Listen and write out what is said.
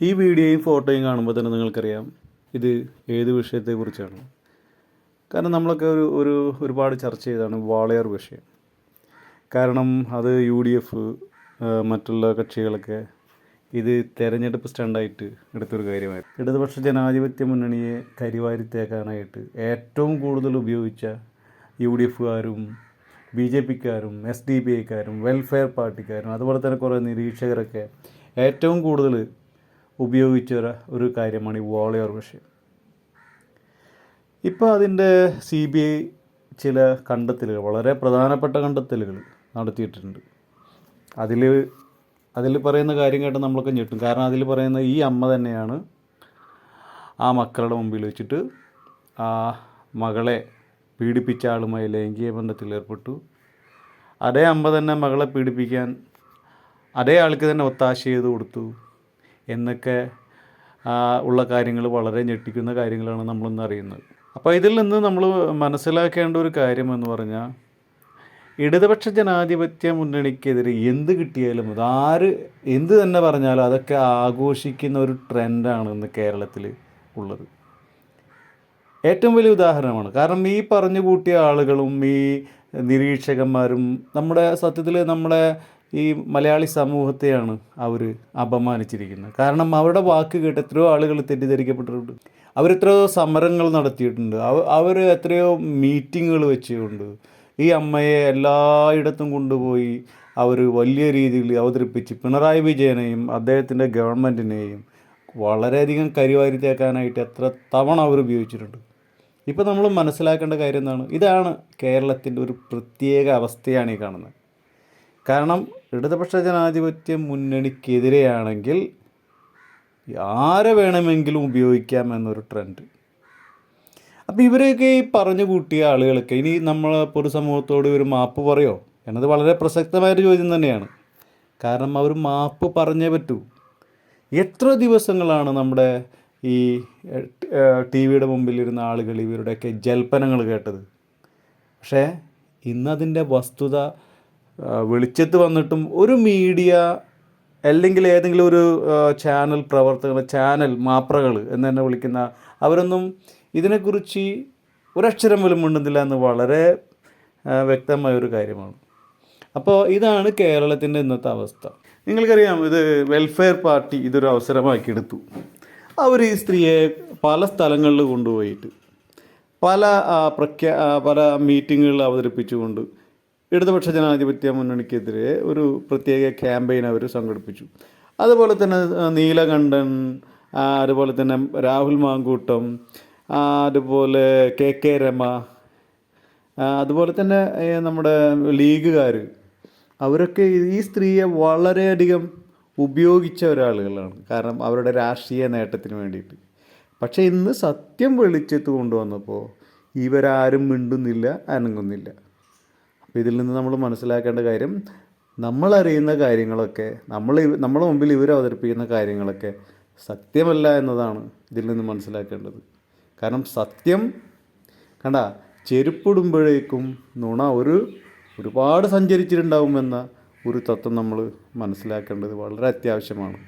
ഈ വീഡിയോയും ഫോട്ടോയും കാണുമ്പോൾ തന്നെ നിങ്ങൾക്കറിയാം ഇത് ഏത് വിഷയത്തെക്കുറിച്ചാണ്. കാരണം നമ്മളൊക്കെ ഒരു ഒരു ഒരുപാട് ചർച്ച ചെയ്തതാണ് വാളയർ വിഷയം. കാരണം അത് യു ഡി എഫ് മറ്റുള്ള കക്ഷികളൊക്കെ ഇത് തെരഞ്ഞെടുപ്പ് സ്റ്റണ്ടായിട്ട് എടുത്തൊരു കാര്യമായിരുന്നു. ഇടതുപക്ഷ ജനാധിപത്യ മുന്നണിയെ കരിവാരിത്തേക്കാനായിട്ട് ഏറ്റവും കൂടുതൽ ഉപയോഗിച്ച യു ഡി എഫുകാരും ബി ജെ പിക്കാരും എസ് ഡി പി ഐക്കാരും വെൽഫെയർ പാർട്ടിക്കാരും അതുപോലെ തന്നെ കുറേ നിരീക്ഷകരൊക്കെ ഏറ്റവും കൂടുതൽ ഉപയോഗിച്ച ഒരു- കാര്യമാണ് ഈ വോളിയർ വിഷയം ഇപ്പോൾ അതിന്റെ സി ബി ഐ ചില കണ്ടെത്തലുകൾ വളരെ പ്രധാനപ്പെട്ട കണ്ടെത്തലുകൾ നടത്തിയിട്ടുണ്ട്. അതിൽ അതിൽ പറയുന്ന കാര്യം കേട്ട് നമ്മളൊക്കെ ഞെട്ടും. കാരണം അതിൽ പറയുന്ന ഈ അമ്മ തന്നെയാണ് ആ മക്കളുടെ മുമ്പിൽ വെച്ചിട്ട് ആ മകളെ പീഡിപ്പിച്ച ആളുമായി ലൈംഗിക ബന്ധത്തിൽ ഏർപ്പെട്ടു. അതേ അമ്മ തന്നെ മകളെ പീഡിപ്പിക്കാൻ അതേ ആൾക്ക് തന്നെ ഒത്താശ ചെയ്ത് കൊടുത്തു. എന്നൊക്കെ ഉള്ള കാര്യങ്ങൾ വളരെ ഞെട്ടിക്കുന്ന കാര്യങ്ങളാണ് നമ്മളിന്ന് അറിയുന്നത്. അപ്പോൾ ഇതിൽ നിന്ന് നമ്മൾ മനസ്സിലാക്കേണ്ട ഒരു കാര്യം എന്ന് പറഞ്ഞാൽ ഇടതുപക്ഷ ജനാധിപത്യ മുന്നണിക്കെതിരെ എന്ത് കിട്ടിയാലും അത് ആര് എന്ത് തന്നെ പറഞ്ഞാലും അതൊക്കെ ആഘോഷിക്കുന്ന ഒരു ട്രെൻഡാണ് ഇന്ന് കേരളത്തിൽ ഉള്ളത്. ഏറ്റവും വലിയ ഉദാഹരണമാണ്. കാരണം ഈ പറഞ്ഞു കൂട്ടിയ ആളുകളും ഈ നിരീക്ഷകന്മാരും നമ്മുടെ സത്യത്തിൽ നമ്മുടെ ഈ മലയാളി സമൂഹത്തെയാണ് അവർ അപമാനിച്ചിരിക്കുന്നത്. കാരണം അവരുടെ വാക്ക് കേട്ട് എത്രയോ ആളുകൾ തെറ്റിദ്ധരിക്കപ്പെട്ടിട്ടുണ്ട്. അവരെത്രയോ സമരങ്ങൾ നടത്തിയിട്ടുണ്ട്. അവ- അവർ എത്രയോ മീറ്റിങ്ങുകൾ വെച്ചുകൊണ്ട് ഈ അമ്മയെ എല്ലായിടത്തും കൊണ്ടുപോയി അവർ വലിയ രീതിയിൽ അവതരിപ്പിച്ച് പിണറായി വിജയനെയും അദ്ദേഹത്തിന്റെ ഗവൺമെന്റിനെയും വളരെയധികം കരിവാരി തേക്കാനായിട്ട് എത്ര തവണ അവർ ഉപയോഗിച്ചിട്ടുണ്ട്. ഇപ്പോൾ നമ്മൾ മനസ്സിലാക്കേണ്ട കാര്യം എന്താണ്? ഇതാണ് കേരളത്തിന്റെ ഒരു പ്രത്യേക അവസ്ഥയാണ് ഈ കാണുന്നത്. കാരണം ഇടതുപക്ഷ ജനാധിപത്യ മുന്നണിക്കെതിരെയാണെങ്കിൽ ആരെ വേണമെങ്കിലും ഉപയോഗിക്കാം എന്നൊരു ട്രെൻഡ് അപ്പോൾ ഇവരെയൊക്കെ ഈ പറഞ്ഞു കൂട്ടിയ ആളുകളൊക്കെ ഇനി നമ്മൾ പൊതുസമൂഹത്തോട് ഒരു മാപ്പ് പറയോ? എന്നത് വളരെ പ്രസക്തമായൊരു ചോദ്യം തന്നെയാണ്. കാരണം അവർ മാപ്പ് പറഞ്ഞേ പറ്റൂ. എത്ര ദിവസങ്ങളാണ് നമ്മുടെ ഈ ടി വിയുടെ മുമ്പിലിരുന്ന ആളുകൾ ഇവരുടെയൊക്കെ ജൽപ്പനങ്ങൾ കേട്ടത്? പക്ഷേ ഇന്നതിന്റെ വസ്തുത വെളിച്ചത്ത് വന്നിട്ടും ഒരു മീഡിയ അല്ലെങ്കിൽ ഏതെങ്കിലും ഒരു ചാനൽ പ്രവർത്തകർ ചാനൽ മാപ്രകൾ എന്ന് തന്നെ വിളിക്കുന്ന അവരൊന്നും ഇതിനെക്കുറിച്ച് ഒരക്ഷരം പോലും മിണ്ടുന്നില്ല എന്ന് വളരെ വ്യക്തമായ ഒരു കാര്യമാണ്. അപ്പോൾ ഇതാണ് കേരളത്തിന്റെ ഇന്നത്തെ അവസ്ഥ. നിങ്ങൾക്കറിയാം ഇത് വെൽഫെയർ പാർട്ടി ഇതൊരു അവസരമാക്കി എടുത്തു അവർ ഈ സ്ത്രീയെ പല സ്ഥലങ്ങളിൽ കൊണ്ടുപോയിട്ട് പല പ്രഖ്യാ പല മീറ്റിങ്ങുകൾ അവതരിപ്പിച്ചുകൊണ്ട് ഇടതുപക്ഷ ജനാധിപത്യ മുന്നണിക്കെതിരെ ഒരു പ്രത്യേക ക്യാമ്പയിൻ അവർ സംഘടിപ്പിച്ചു. അതുപോലെ തന്നെ നീലകണ്ഠൻ അതുപോലെ തന്നെ രാഹുൽ മാങ്കൂട്ടം അതുപോലെ കെ കെ രമ അതുപോലെ തന്നെ നമ്മുടെ ലീഗുകാർ അവരൊക്കെ ഈ സ്ത്രീയെ വളരെയധികം ഉപയോഗിച്ച ഒരാളുകളാണ്. കാരണം അവരുടെ രാഷ്ട്രീയ നേട്ടത്തിന് വേണ്ടിയിട്ട്. പക്ഷേ ഇന്ന് സത്യം വെളിച്ചത്ത് കൊണ്ടുവന്നപ്പോൾ ഇവരാരും മിണ്ടുന്നില്ല അനങ്ങുന്നില്ല. അപ്പോൾ ഇതിൽ നിന്ന് നമ്മൾ മനസ്സിലാക്കേണ്ട കാര്യം നമ്മളറിയുന്ന കാര്യങ്ങളൊക്കെ നമ്മൾ നമ്മുടെ മുമ്പിൽ ഇവർ അവതരിപ്പിക്കുന്ന കാര്യങ്ങളൊക്കെ സത്യമല്ല എന്നതാണ് ഇതിൽ നിന്ന് മനസ്സിലാക്കേണ്ടത്. കാരണം സത്യം കണ്ട ചെരുപ്പിടുമ്പോഴേക്കും നുണ ഒരു ഒരുപാട് സഞ്ചരിച്ചിട്ടുണ്ടാവുമെന്ന ഒരു തത്വം നമ്മൾ മനസ്സിലാക്കേണ്ടത് വളരെ അത്യാവശ്യമാണ്.